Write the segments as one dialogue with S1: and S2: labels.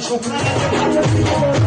S1: শুকনো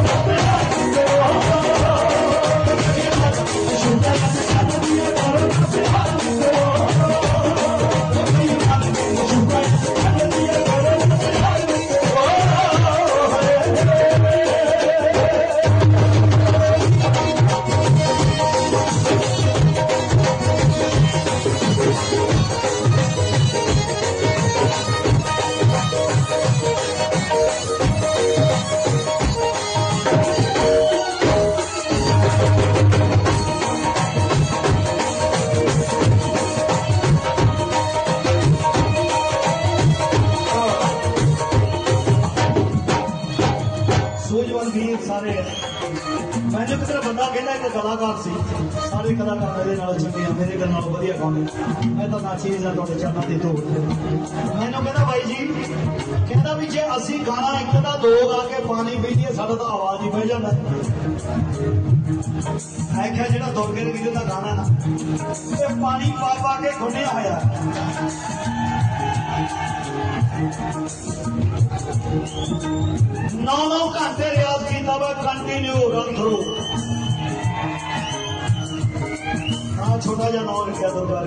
S1: ਨੇ ਸਾਰੇ ਮੈਨੂੰ ਕਿਤੇ ਬੰਦਾ ਕਹਿੰਦਾ ਕਿ ਕਲਾਕਾਰ ਸੀ, ਸਾਰੇ ਕਲਾਕਾਰ ਮੇਰੇ ਨਾਲ ਚੰਗੇ ਆ, ਮੇਰੇ ਨਾਲ ਵਧੀਆ ਗਾਉਂਦੇ ਮੈਂ ਤਾਂ ਨਾ ਚੀਜ਼ ਤੁਹਾਡੇ ਚਰਨਾਂ ਦੀ ਧੂੜ ਮੈਨੂੰ ਕਹਿੰਦਾ ਬਾਈ ਜੀ, ਕਹਿੰਦਾ ਵੀ ਜੇ ਅਸੀਂ ਗਾਣਾ ਇੱਕ ਦਾ ਦੋ ਗਾ ਕੇ ਪਾਣੀ ਪੀ ਸਾਡਾ ਤਾਂ ਆਵਾਜ਼ ਹੀ ਬਹਿ ਜਾਂਦਾ। ਹੈ ਜਿਹੜਾ ਦੁਰਗੇ ਦੇ ਵੀਰ ਦਾ ਗਾਣਾ ਨਾ, ਇਹ ਪਾਣੀ ਪਾ ਪਾ ਕੇ ਖੁੰਨਿਆ ਹੋਇਆ। ਨੌ ਨੌ ਘੰਟੇ ਰਿਹਾ। singing continue run through. छोटा जान और क्या दरबार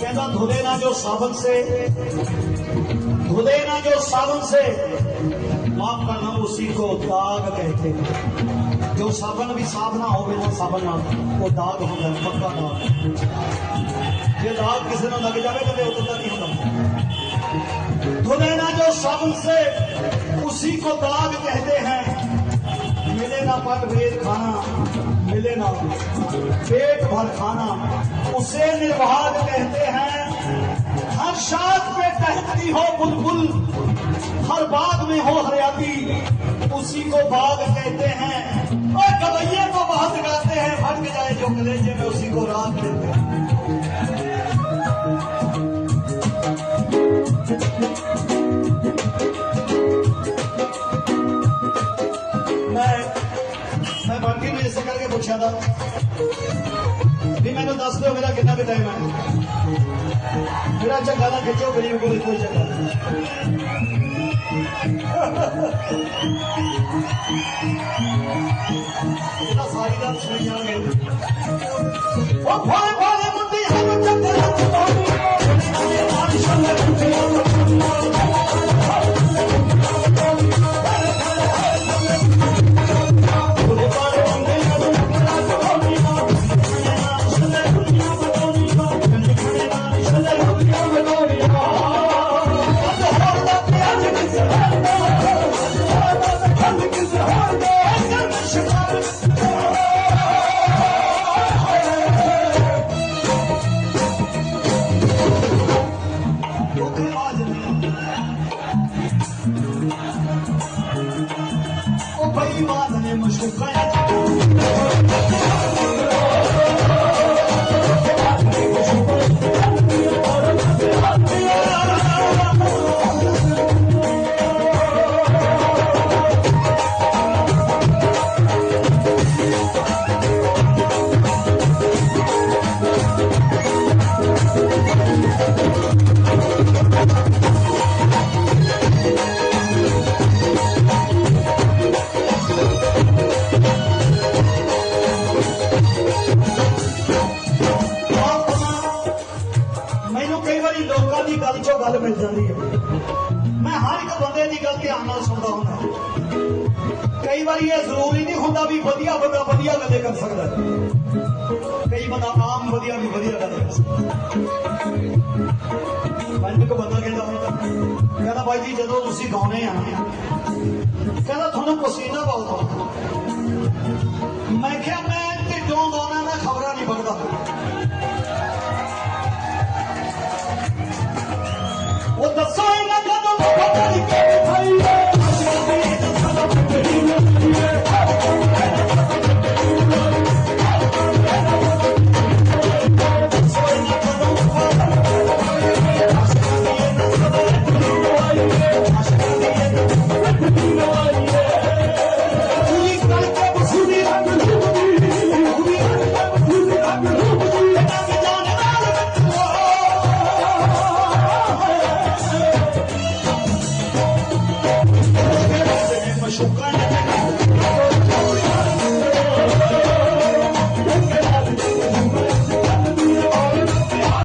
S1: कहता, धुले ना जो सावन से, धुले ना जो सावन से, माफ़ करना उसी को दाग कहते जो सावन भी साफ़ ना हो, बिना सावन ना, वो दाग होता है पक्का दाग। ये दाग किसी ने लग जाए तो उतरता नहीं होता। धुले ना जो साबन से उसी को दाग कहते हैं, मिले ना पट वेद खाना, मिले ना पेट भर खाना, उसे निर्वाग कहते हैं। हर शाख में टहकती हो बुलबुल, हर बाग में हो हरियाली, उसी को बाग कहते हैं। और गवैये को बहुत गाते हैं फट जाए जो कलेजे में उसी को राग कहते हैं। ਮੈਂ ਮੈਂ ਬਾਕੀ ਨੂੰ ਇਸੇ ਕਰਕੇ ਪੁੱਛਿਆ ਦਾ ਵੀ ਮੈਨੂੰ ਦੱਸ ਦਿਓ ਮੇਰਾ ਕਿੰਨਾ ਕੁ ਟਾਈਮ ਹੈ। ਜਿਹੜਾ ਚੰਗਾ ਨਾ ਖਿੱਚੋ, ਗਰੀਬ ਕੋਲ ਕੋਈ ਚੰਗਾ। ਇਹਦਾ ਸਾਰੀ ਗੱਲ ਸੁਣੀ ਜਾਣਗੇ ਉਹ ਭੋਲੇ ਮੈਨੂੰ ਲੋਕਾਂ ਦੀ ਗੱਲ ਚੋਂ ਗੱਲ ਮਿਲ ਜਾਂਦੀ ਹੈ। ਮੈਂ ਹਰ ਇੱਕ ਬੰਦੇ ਦੀ ਗੱਲ ਧਿਆਨ ਨਾਲ ਸੁਣਦਾ ਹੁੰਦਾ ਕਈ ਵਾਰੀ ਇਹ ਜ਼ਰੂਰੀ ਨਹੀਂ ਹੁੰਦਾ ਵੀ ਵਧੀਆ ਬੰਦਾ ਵਧੀਆ ਗੱਲੇ ਕਰ ਸਕਦਾ ਕਈ ਬੰਦਾ ਆਮ ਵਧੀਆ ਵੀ ਵਧੀਆ ਗੱਲ ਕਰ ਸਕਦਾ ਮੈਨੂੰ ਇੱਕ ਬੰਦਾ ਕਹਿੰਦਾ ਹੁੰਦਾ ਕਹਿੰਦਾ ਬਾਈ ਜੀ ਜਦੋਂ ਤੁਸੀਂ ਗਾਉਨੇ ਆ ਕਹਿੰਦਾ ਤੁਹਾਨੂੰ ਪਸੀਨਾ ਬਹੁਤ ਆਉਂਦਾ। su cara.